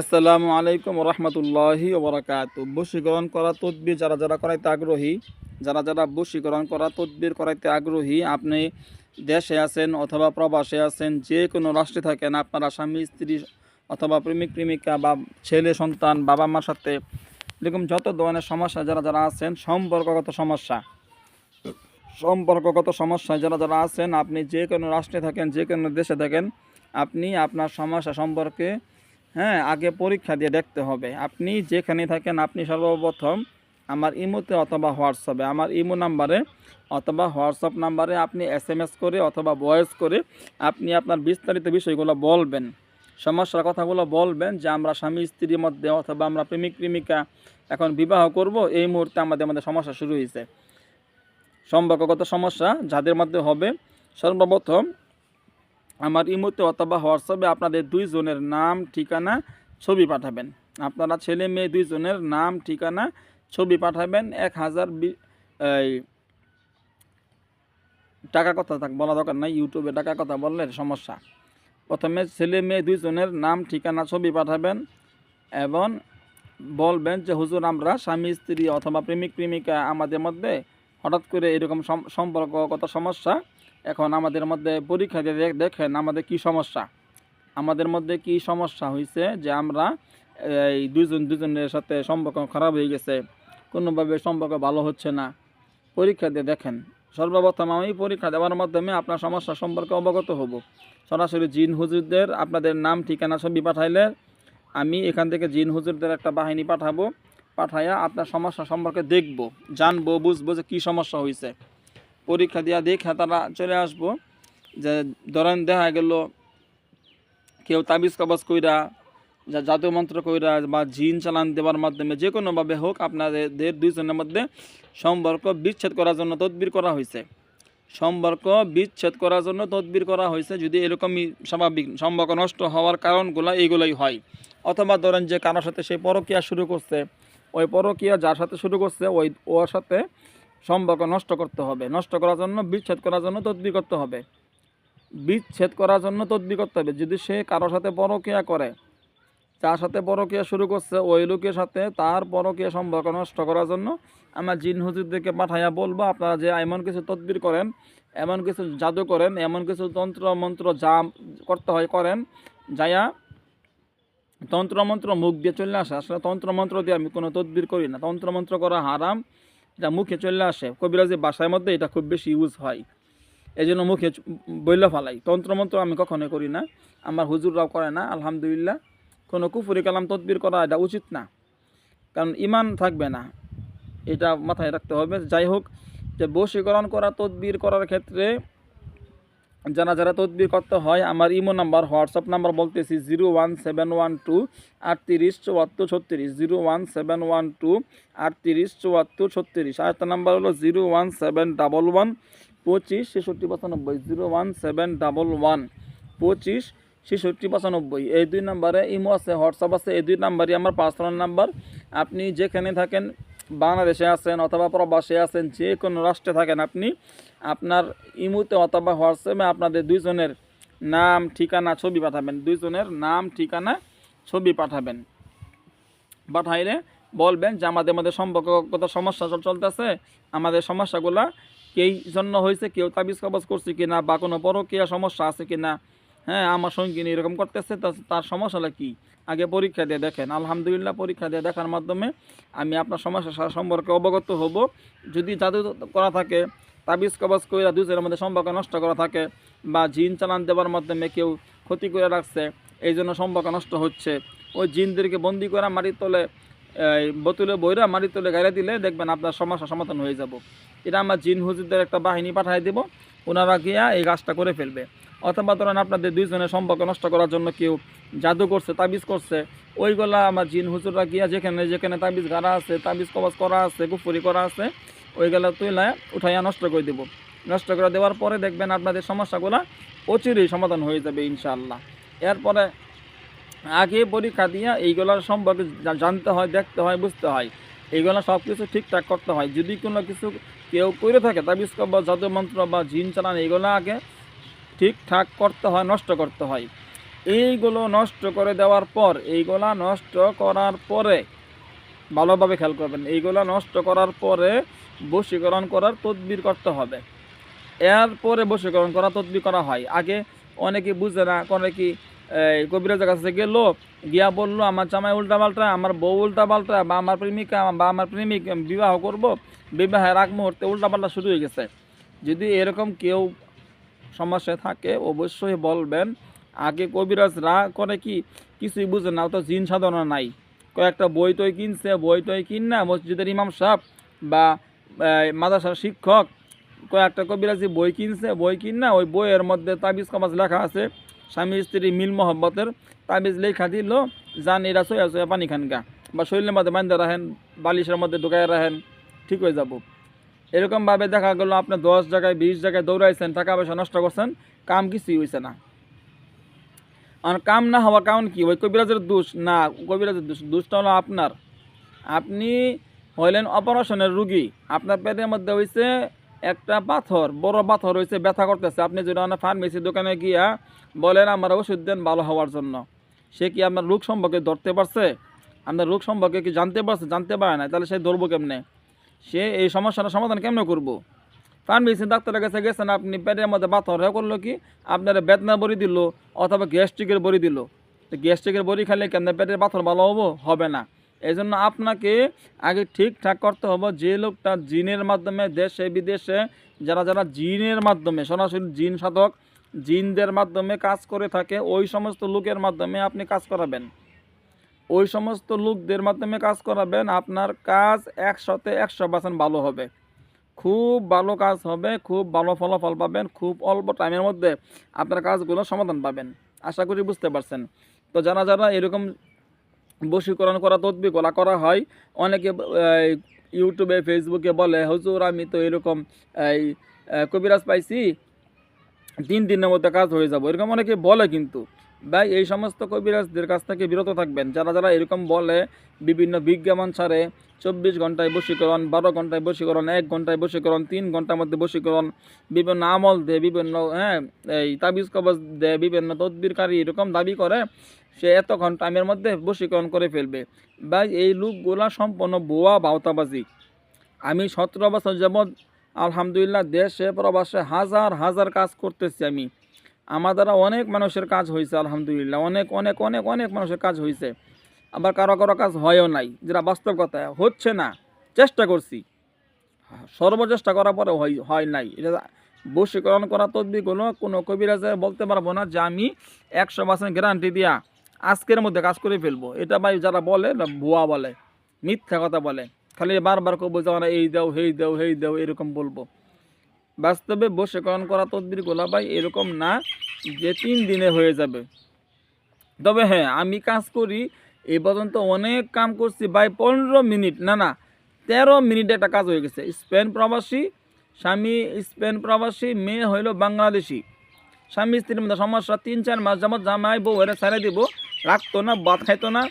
আসসালামু আলাইকুম রহমতুল্লাহি ওবরাকাত বশীকরণ করা তদবির যারা যারা করাইতে আগ্রহী, যারা যারা বশীকরণ করা তদবির করাইতে আগ্রহী, আপনি দেশে আছেন অথবা প্রবাসে আছেন, যে কোনো রাষ্ট্রে থাকেন, আপনারা স্বামী, স্ত্রী অথবা প্রেমিক, প্রেমিকা বা ছেলে, সন্তান, বাবা মার সাথে এরকম যত ধরনের সমস্যা যারা যারা আছেন, সম্পর্কগত সমস্যা সম্পর্কগত সমস্যা যারা যারা আছেন, আপনি যে কোনো রাষ্ট্রে থাকেন, যে কোনো দেশে থাকেন, আপনি আপনার সমস্যা সম্পর্কে হ্যাঁ আগে পরীক্ষা দিয়ে দেখতে হবে। আপনি যেখানে থাকেন, আপনি সর্বপ্রথম আমার ইমোতে অথবা হোয়াটসঅ্যাপে, আমার ইমো নাম্বারে অথবা হোয়াটসঅ্যাপ নাম্বারে আপনি এস করে অথবা ভয়েস করে আপনি আপনার বিস্তারিত বিষয়গুলো বলবেন। সমস্যার কথাগুলো বলবেন যে আমরা স্বামী, স্ত্রীর মধ্যে অথবা আমরা প্রেমিক, প্রেমিকা এখন বিবাহ করব, এই মুহূর্তে আমাদের মধ্যে সমস্যা শুরু হয়েছে। সম্পর্কগত সমস্যা যাদের মধ্যে হবে, সর্বপ্রথম আমার ইমোতে অথবা হোয়াটসঅ্যাপে আপনাদের দুইজনের নাম, ঠিকানা, ছবি পাঠাবেন। আপনারা ছেলে মেয়ে দুইজনের নাম, ঠিকানা, ছবি পাঠাবেন। এক হাজার টাকা কথা থাক, বলা দরকার নাই, ইউটিউবে টাকা কথা বললে সমস্যা। প্রথমে ছেলে মেয়ে দুইজনের নাম, ঠিকানা, ছবি পাঠাবেন এবং বলবেন যে, হুজুর, আমরা স্বামী, স্ত্রী অথবা প্রেমিক, প্রেমিকা আমাদের মধ্যে হঠাৎ করে এরকম সম- সম্পর্কগত সমস্যা এখন আমাদের মধ্যে পরীক্ষা দিয়ে দেখ- দেখেন আমাদের কি সমস্যা। আমাদের মধ্যে কি সমস্যা হয়েছে যে আমরা, এই দুজন দুজনের সাথে সম্পর্ক খারাপ হয়ে গেছে, কোনোভাবে সম্পর্ক ভালো হচ্ছে না। পরীক্ষা দিয়ে দেখেন, সর্বপ্রথম আমি পরীক্ষা দেওয়ার মাধ্যমে আপনার সমস্যা সম্পর্কে অবগত হব। সরাসরি জিন হুজুরদের, আপনাদের নাম, ঠিকানা ছবি পাঠাইলে আমি এখান থেকে জিন হুজুরদের একটা বাহিনী পাঠাবো, পাঠাইয়া আপনার সমস্যা সম্পর্কে দেখব, জানব, বুঝব যে কী সমস্যা হয়েছে পরীক্ষা দিয়া দেখে তারা চলে আসব। যে ধরেন দেখা গেল কেউ তাবিজ কবজ কইরা, যা জাদু মন্ত্র কইরা বা জিন চালান দেওয়ার মাধ্যমে যে কোনোভাবে হোক আপনাদের দুইজনের মধ্যে সম্পর্ক বিচ্ছেদ করার জন্য তদবির করা হয়েছে সম্পর্ক বিচ্ছেদ করার জন্য তদবির করা হয়েছে যদি এরকমই স্বাভাবিক সম্পর্ক নষ্ট হওয়ার কারণগুলো এইগুলোই হয়। অথবা ধরেন যে কারোর সাথে সে পরকিয়া শুরু করছে, ওই পরকিয়া যার সাথে শুরু করছে, ওই ওর সাথে সম্পর্ক নষ্ট করতে হবে। নষ্ট করার জন্য, বিচ্ছেদ করার জন্য তদবির করতে হবে। বিচ্ছেদ করার জন্য তদবির করতে হবে। যদি সে কারোর সাথে পরকিয়া করে, যার সাথে পরকিয়া শুরু করছে, ওই লোকের সাথে তার পরকিয়া সম্পর্ক নষ্ট করার জন্য আমার জিন হুজুরদেরকে পাঠাইয়া বলব, আপনারা যে এমন কিছু তদবির করেন, এমন কিছু জাদু করেন, এমন কিছু তন্ত্র মন্ত্র যা করতে হয় করেন, যাইয়া তন্ত্রমন্ত্র মুখ দিয়ে চলে আসে। আসলে তন্ত্রমন্ত্র দিয়ে আমি কোনো তদবির করি না। তন্ত্রমন্ত্র করা হারাম। এটা মুখে চলে আসে। কবিরাজের বাসার মধ্যে এটা খুব বেশি ইউজ হয়। এই জন্য মুখে বইলে ফালাই। তন্ত্রমন্ত্র আমি কখনোই করি না। আমার হুজুররাও করে না, আলহামদুলিল্লাহ। কোনো কুফুরি কালাম তদবির করা এটা উচিত না। কারণ ইমান থাকবে না। এটা মাথায় রাখতে হবে। যাই হোক, যে বশীকরণ করা, তদবির করার ক্ষেত্রে যারা যারা তদবির করতে হয়, আমার ইমো নাম্বার, হোয়াটসঅ্যাপ নাম্বার বলতেছি zero one seven one two আটত্রিশ চুয়াত্তর ছত্রিশ, zero one seven one two আটত্রিশ চুয়াত্তর ছত্রিশ আরেকটা নাম্বার হলো zero one seven double one পঁচিশ ছেষট্টি পঁচানব্বই, zero one seven double one পঁচিশ ছেষট্টি পঁচানব্বই। এই দুই নাম্বারে ইমো আছে, হোয়াটসঅ্যাপ আছে, এই দুই নাম্বারই আমার পার্সোনাল নাম্বার। আপনি যেখানে থাকেন বাংলাদেশে আছেন অথবা প্রবাসে আছেন, যে কোনো রাষ্ট্রে থাকেন আপনি, আপনার ইমুতে অথবা হোয়াটসঅ্যাপে আপনাদের দুইজনের নাম, ঠিকানা, ছবি পাঠাবেন। দুইজনের নাম, ঠিকানা, ছবি পাঠাবেন। পাঠাইলে বলবেন যে আমাদের মধ্যে সম্পর্কগত সমস্যা চল- চলতেছে, আমাদের সমস্যাগুলা কেই জন্য হয়েছে, কেউ তাবিজ কবজ করছে কিনা বা কোনো পরকীয়া সমস্যা আছে কিনা হ্যাঁ আমার সঙ্গিনী এরকম করতেছে তার সমস্যাটা কি? আগে পরীক্ষা দিয়ে দেখেন, আলহামদুলিল্লাহ পরীক্ষা দিয়ে দেখার মাধ্যমে আমি আপনার সমস্যা সম্পর্কে অবগত হব। যদি জাদু করা থাকে, তাবিজ কবজ করে দুজনের মধ্যে সম্পর্ক নষ্ট করা থাকে বা জিন চালান দেওয়ার মাধ্যমে কেউ ক্ষতি করে রাখছে, এই জন্য সম্পর্ক নষ্ট হচ্ছে, ওই জিনদেরকে বন্দি করা মাটির তলে বোতলে বইরা মাটির তলে গাইলে দিলে দেখবেন আপনার সমস্যা সমাধান হয়ে যাব। এটা আমরা জিন হুজুরদের একটা বাহিনী পাঠিয়ে দেব, ওনারা গিয়া এই কাজটা করে ফেলবে। অথবা ধরেন আপনাদের দুইজনের সম্পর্ক নষ্ট করার জন্য কেউ জাদু করছে, তাবিজ করছে, ওইগুলা আমার জিন হুজুররা গিয়া যেখানে যেখানে তাবিজ গাড়া আছে, তাবিজ কবজ করা আছে, গুফুরি করা আছে, ওইগুলা তুইলা উঠাইয়া নষ্ট করে দেব। নষ্ট করে দেওয়ার পরে দেখবেন আপনাদের সমস্যাগুলো অচিরেই সমাধান হয়ে যাবে ইনশাআল্লাহ। এরপরে আগে পরীক্ষা দিয়া এইগুলোর সম্পর্কে জানতে হয়, দেখতে হয়, বুঝতে হয়। এইগুলো সব কিছু ঠিকঠাক করতে হয়। যদি কোনো কিছু কেউ করে থাকে, তাবিজ বা জাদু মন্ত্র বা জিন চালান, এইগুলো আগে ঠিকঠাক করতে হয়, নষ্ট করতে হয়। এইগুলো নষ্ট করে দেওয়ার পর, এইগুলা নষ্ট করার পরে ভালোভাবে খেয়াল করবেন, এইগুলা নষ্ট করার পরে বশীকরণ করার তদবির করতে হবে। এরপরে বশীকরণ করা, তদবির করা হয়। আগে অনেকে বুঝে না করে কি কবিরাজের কাছে গেলো, গিয়া বলল, আমার জামাই উল্টা পাল্টা, আমার বউ উল্টা পাল্টা, বা আমার প্রেমিকা, বা আমার প্রেমিক, বিবাহ করব, বিবাহের আগ মুহূর্তে উল্টা পাল্টা শুরু হয়ে গেছে। যদি এরকম কেউ সমস্যা থাকে অবশ্যই বলবেন। আগে কবিরাজ কবিরাজরা করে কি? কিছুই বুঝে না তো জিন সাধনা নাই। কয়েকটা বই টই কিনছে বই টই কিন না মসজিদের ইমাম সাহেব বা এই, মাদ্রাসার শিক্ষক কয়েকটা কবিরাজি বই কিনছে বই কিন না ওই বইয়ের মধ্যে তাবিজ কামাজ লেখা আছে। স্বামী স্ত্রী মিল মহব্বতের তাবিজ লেখা দিল যান এরা সয়া সয়া পানি খান গা। বা শরীরের মধ্যে বান্ধে রাখেন বালিশের মধ্যে ঢুকাই রাখেন ঠিক হয়ে যাব। এরকমভাবে দেখা গেল আপনি দশ জায়গায়, বিশ জায়গায় দৌড়াইছেন, টাকা পয়সা নষ্ট করছেন, কাম কিছুই হয়েছে না। আর কাম না হওয়া কারণ কি? ওই কবিরাজের দোষ? না, কবিরাজের দোষ। দোষটা হলো আপনার। আপনি হইলেন অপারেশনের রুগী। আপনার পেটের মধ্যে হয়েছে একটা পাথর, বড় পাথর হয়েছে ব্যথা করতেছে। আপনি যদি ফার্মেসি দোকানে গিয়া বলেন, আমার ওষুধ দেন, ভালো হওয়ার জন্য। সে কি আপনার রোগ সম্পর্কে ধরতে পারছে? আপনার রোগ সম্পর্কে কি জানতে পারছে? জানতে পারে না তাহলে সে ধরবো কেমনে? সে এই সমস্যাটার সমাধান কেমনে করব? ফার্মেসি ডাক্তারের কাছে গেছেন আপনি, পেটের মধ্যে পাথর হয়ে করল কি? আপনার বেদনা বড়ি দিল অথবা গ্যাস্ট্রিকের বড়ি দিল? গ্যাস্ট্রিকের বড়ি খেলে কেন পেটের পাথর ভালো হব? হবে না। এই জন্য আপনাকে আগে ঠিকঠাক করতে হবে যে লোকটা জিনের মাধ্যমে দেশে, বিদেশে, যারা যারা জিনের মাধ্যমে, সরাসরি জিন সাধক, জিনদের মাধ্যমে কাজ করে থাকে, ওই সমস্ত লোকের মাধ্যমে আপনি কাজ করাবেন। ওই সমস্ত লোকদের মাধ্যমে কাজ করাবেন, আপনার কাজ একশোতে একশো পার্সেন্ট ভালো হবে। খুব ভালো কাজ হবে, খুব ভালো ফলাফল পাবেন, খুব অল্প টাইমের মধ্যে আপনার কাজগুলো সমাধান পাবেন। আশা করি বুঝতে পারছেন। তো যারা যারা এরকম বশীকরণ করা তদবিকলা করা হয়, অনেকে ইউটিউবে, ফেসবুকে বলে, হুজুর, আমি তো এরকম, এই কবিরাজ পাইছি তিন দিনের মধ্যে কাজ হয়ে যাব। এরকম অনেকে বলে কিন্তু, ভাই, এই সমস্ত কবিরাজদের কাছ থেকে বিরত থাকবেন। যারা যারা এরকম বলে, বিভিন্ন বিজ্ঞাপন ছাড়ে, চব্বিশ ঘন্টায় বশীকরণ, বারো ঘন্টায় বশীকরণ, এক ঘন্টায় বশীকরণ, তিন ঘণ্টার মধ্যে বশীকরণ, বিভিন্ন আমল দেয়, বিভিন্ন হ্যাঁ এই তাবিজ কবজ দেয়, বিভিন্ন তদবিরকারী এরকম দাবি করে, সে এত ঘণ্টা টাইমের মধ্যে বশীকরণ করে ফেলবে। ভাই, এই লোকগুলা সম্পূর্ণ বোয়া বাউতাবাজি আমি সতেরো বছর যাবৎ আলহামদুলিল্লাহ, দেশে, প্রবাসে হাজার হাজার কাজ করতেছি আমি। আমার দ্বারা অনেক মানুষের কাজ হয়েছে, আলহামদুলিল্লাহ। অনেক অনেক অনেক অনেক মানুষের কাজ হয়েছে। আবার কারও কারও কাজ হয়ও নাই, যেটা বাস্তব কথা, হচ্ছে না। চেষ্টা করছি। সর্বচেষ্টা করার পরে হয় নাই। এটা বশীকরণ করা তদবিগুলো কোনো কবিরাজে বলতে পারব না যে আমি একশো পার্সেন্ট গ্যারান্টি দিয়া আজকের মধ্যে কাজ করে ফেলব। এটা ভাই যারা বলে ভুয়া বলে, মিথ্যা কথা বলে। খালি বারবার করব যে আমরা এই দাও, হেই দাও হেই দাও, এরকম বলব। বাস্তবে বশীকরণ করা তদবিরগুলো ভাই এরকম না যে তিন দিনে হয়ে যাবে। তবে হ্যাঁ আমি কাজ করি এই পর্যন্ত অনেক কাম করছি ভাই, পনেরো মিনিট, না না, তেরো মিনিটে একটা কাজ হয়ে গেছে। স্পেন প্রবাসী, স্বামী, স্পেন প্রবাসী, মেয়ে হইল বাংলাদেশি। স্বামী স্ত্রীর মধ্যে সমস্যা, তিন, চার মাস যেমন জামাই বউ এরা ছেড়ে দিব, রাখতো না বাদ খাইতো না।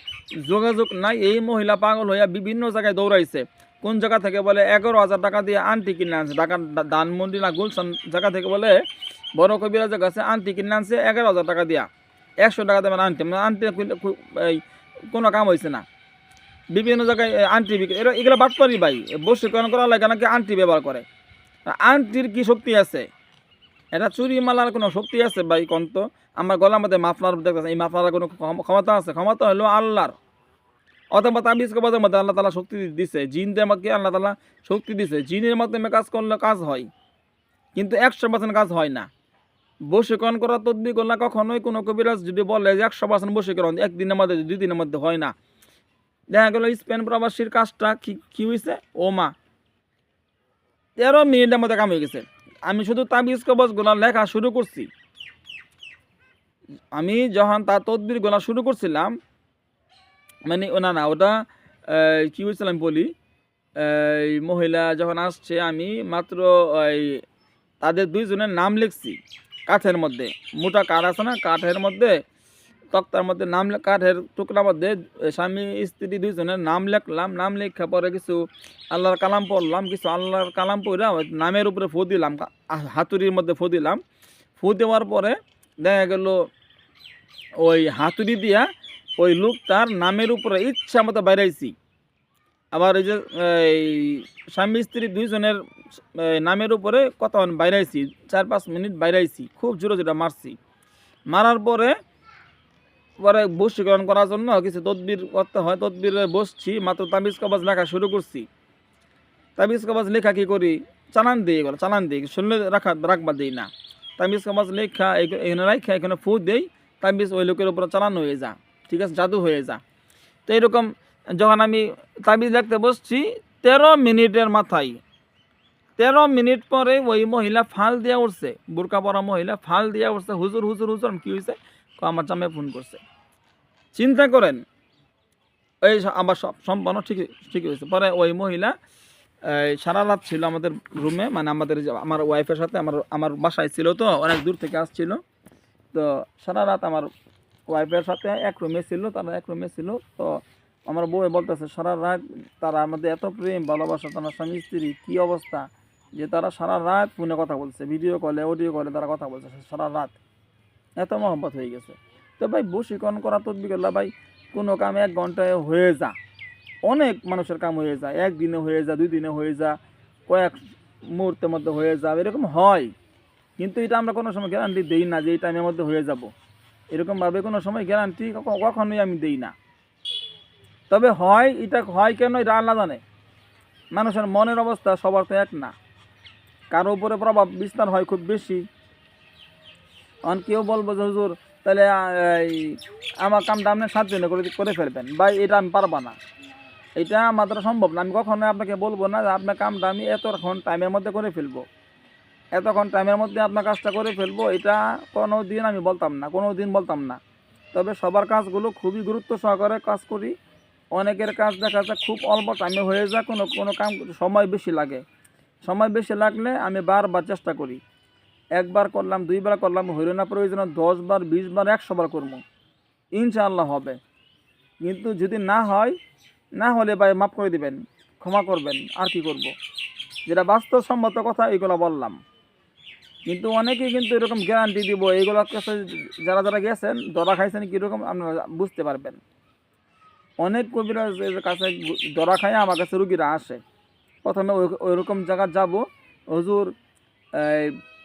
যোগাযোগ নাই। এই মহিলা পাগল হইয়া বিভিন্ন জায়গায় দৌড়াইছে। কোন জায়গা থেকে বলে, এগারো হাজার টাকা দিয়ে আন্টি কিনে আনছে। ঢাকার দা- ধানমন্ডি না গুলশান জায়গা থেকে বলে, বড় কবিরাজের কাছে আন্টি কিনে আনছে এগারো হাজার টাকা দিয়া। একশো টাকা দেবেন আন্টি মানে আন্টি খু- এই, কোনো কাম হয়েছে না। বিভিন্ন জায়গায় আন্টি বিক্রি এগুলো বাটপারি ভাই। বসীকরণ করা লাগে নাকি আন্টি ব্যবহার করে? আন্টির কি শক্তি আছে? এটা চুরি মালার কোনো শক্তি আছে ভাই কন্ত আমার গলার মধ্যে মাফলার দেখতেছে এই মাফলার কোনো ক্ষম- ক্ষমতা আছে? ক্ষমতা হলো আল্লাহর। অথবা তাবিজ কবাজের মধ্যে আল্লাহ তালা শক্তি দিছে। জিনদের মধ্যে আল্লাহ তালা শক্তি দিছে। জিনের মাধ্যমে কাজ করলে কাজ হয়। কিন্তু একশো পার্সেন্ট কাজ হয় না। বশীকরণ করা তদবি করলে কখনোই কোনো কবিরাজ যদি বলে যে একশো পার্সেন্ট বশীকরণ একদিনের মধ্যে দুই দিনের মধ্যে হয় না। দেখা গেল স্পেন প্রবাসীর কাজটা কি কী হয়েছে ও মা তেরো মিনিটের মধ্যে কাম হয়ে গেছে। আমি শুধু তাবিজ কবজগুলো লেখা শুরু করছি। আমি যখন তার তদবিরগুলো শুরু করছিলাম মানে ও না না, ওটা কী বলছিলাম বলি মহিলা যখন আসছে, আমি মাত্র ওই তাদের দুইজনের নাম লিখছি, কাঠের মধ্যে। মোটা কাঠ আছে না, কাঠের মধ্যে তক্তার মধ্যে নাম কাঠের টুকরার মধ্যে স্বামী, স্ত্রী দুইজনের নাম লেখলাম, নাম লেখা পরে কিছু আল্লাহর কালাম পড়লাম, কিছু আল্লাহর কালাম পড়া ওই নামের উপরে ফু দিলাম হাতুড়ির মধ্যে ফু দিলাম। ফু দেওয়ার পরে দেখা গেল ওই হাতুড়ি দিয়া ওই লোকটার নামের উপরে ইচ্ছা মতো বাইরাইছি। আবার এই যে, এই স্বামী, স্ত্রী দুইজনের নামের উপরে কত বাইরাইছি, চার পাঁচ মিনিট বাইরাইছি, খুব জোরে জোরে মারছি। মারার পরে পরে বশীকরণ করার জন্য কিছু তদবির করতে হয়। তদবিরে বসছি, মাত্র তাবিজ কবাজ লেখা শুরু করছি। তাবিজ কবাজ লেখা কি করি? চালান দিই এগুলো, চালান দিই। শুনলে রাখা, রাখবা দিই না। তাবিজ কবাজ লেখা এখানে রাখা এখানে ফু দেই। তাবিজ ওই লোকের উপরে চালান হয়ে যা। ঠিক আছে, জাদু হয়ে যা। তো এরকম যখন আমি তাবিজ লিখতে বসছি, তেরো মিনিটের মাথায়, তেরো মিনিট পরে ওই মহিলা ফাল দিয়া উঠছে। বোরকা পরা মহিলা ফাল দিয়া উঠছে। হুজুর হুজুর হুজুর, কি হয়েছে আমার জামাই ফোন করছে। চিন্তা করেন, এই আমার সব সম্পন্ন ঠিক ঠিক হয়েছে। পরে ওই মহিলা সারা রাত ছিল আমাদের রুমে মানে আমাদের আমার ওয়াইফের সাথে, আমার আমার বাসায় ছিল তো, অনেক দূর থেকে আসছিল। তো সারা রাত আমার ওয়াইফের সাথে এক রুমে ছিল, তারা এক রুমে ছিল। তো আমার বউ বলতেছে, সারা রাত তারা আমাদের এত প্রেম, ভালোবাসা, তারা স্বামী, স্ত্রী, কী অবস্থা? যে তারা সারা রাত ফোনে কথা বলছে ভিডিও কলে অডিও কলে তারা কথা বলছে, সারা রাত। এত মহব্বত হয়ে গেছে। তো ভাই, বশীকরণ করা তদবিরল্লা ভাই, কোনো কাম এক ঘন্টায় হয়ে যা। অনেক মানুষের কাম হয়ে যায়। একদিনে হয়ে যা দুই দিনে হয়ে যা, কয়েক মুহূর্তের মধ্যে হয়ে যাবে, এরকম হয়। কিন্তু এটা আমরা কোনো সময় গ্যারান্টি দিই না যে এই টাইমের মধ্যে হয়ে যাব। এরকমভাবে কোনো সময় গ্যারান্টি কখনোই আমি দিই না। তবে হয়, এটা হয় কেন এটা আল্লাহ জানে। মানুষের মনের অবস্থা সবার তো এক না। কারও উপরে প্রভাব বিস্তার হয় খুব বেশি। অন কেউ বলব যে, হুজুর, তাহলে আমার কামটা আপনি সাত দিনে করে করে ফেলবেন। বা এটা আমি পারব না। এটা আমার দ্বারা সম্ভব না। আমি কখনোই আপনাকে বলব না যে, আপনার কামটা আমি এতক্ষণ টাইমের মধ্যে করে ফেলব। এতক্ষণ টাইমের মধ্যে আপনার কাজটা করে ফেলব, এটা কোনো দিন আমি বলতাম না কোনো দিন বলতাম না। তবে সবার কাজগুলো খুবই গুরুত্ব সহকারে কাজ করি। অনেকের কাজ দেখা যায় খুব অল্প টাইমে হয়ে যায়, কোনো কোনো কাম সময় বেশি লাগে। সময় বেশি লাগলে আমি বারবার চেষ্টা করি। একবার করলাম, দুইবার করলাম, হইল না প্রয়োজনে দশ বার বিশ বার একশো বার করব। ইনশাআল্লাহ হবে। কিন্তু যদি না হয়, না হলে ভাই মাফ করে দিবেন, ক্ষমা করবেন, আর কি করব। যেটা বাস্তবসম্মত কথা এগুলো বললাম। কিন্তু অনেকেই কিন্তু এরকম গ্যারান্টি দিব, এইগুলোর কাছে যারা যারা গেছেন, দরা খাইছেন, কীরকম আপনারা বুঝতে পারবেন। অনেক কবিরাজের কাছে দরা খায় আমার কাছে রুগীরা আসে। প্রথমে ওই- ওইরকম জায়গা যাব, হুজুর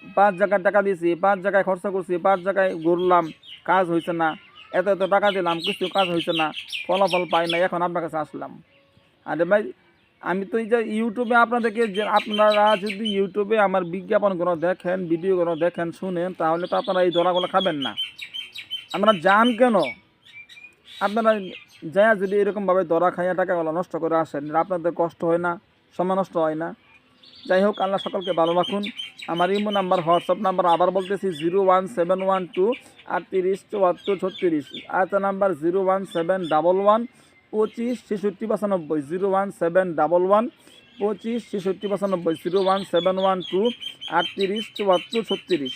পাঁচ জায়গায় টাকা দিয়েছি, পাঁচ জায়গায় খরচা করছি, পাঁচ জায়গায় ঘুরলাম, কাজ হয়েছে না। এত এত টাকা দিলাম, কিছু কাজ হয়েছে না, ফলাফল পাই না এখন আপনার কাছে আসলাম। আরে ভাই, আমি তো এই যে ইউটিউবে আপনাদেরকে যে আপনারা যদি ইউটিউবে আমার বিজ্ঞাপনগুলো দেখেন, ভিডিওগুলো দেখেন, শুনেন, তাহলে তো আপনারা এই দরাগুলো খাবেন না। আপনারা যান কেন? আপনারা যায় যদি এরকমভাবে দরা খাইয়া টাকাগুলো নষ্ট করে আসেন, আপনাদের কষ্ট হয় না, সময় নষ্ট হয় না। যাই হোক, আল্লাহ সকলকে ভালো রাখুন। আমার ইমো নাম্বার, হোয়াটসঅ্যাপ নাম্বার, আবার বলতেছি zero one seven one two আটত্রিশ চুয়াত্তর ছত্রিশ। আয়তা number zero one seven double one পঁচিশ ছেষট্টি পঁচানব্বই zero one seven double one পঁচিশ ছেষট্টি পঁচানব্বই zero one seven one two আটত্রিশ চুয়াত্তর ছত্রিশ।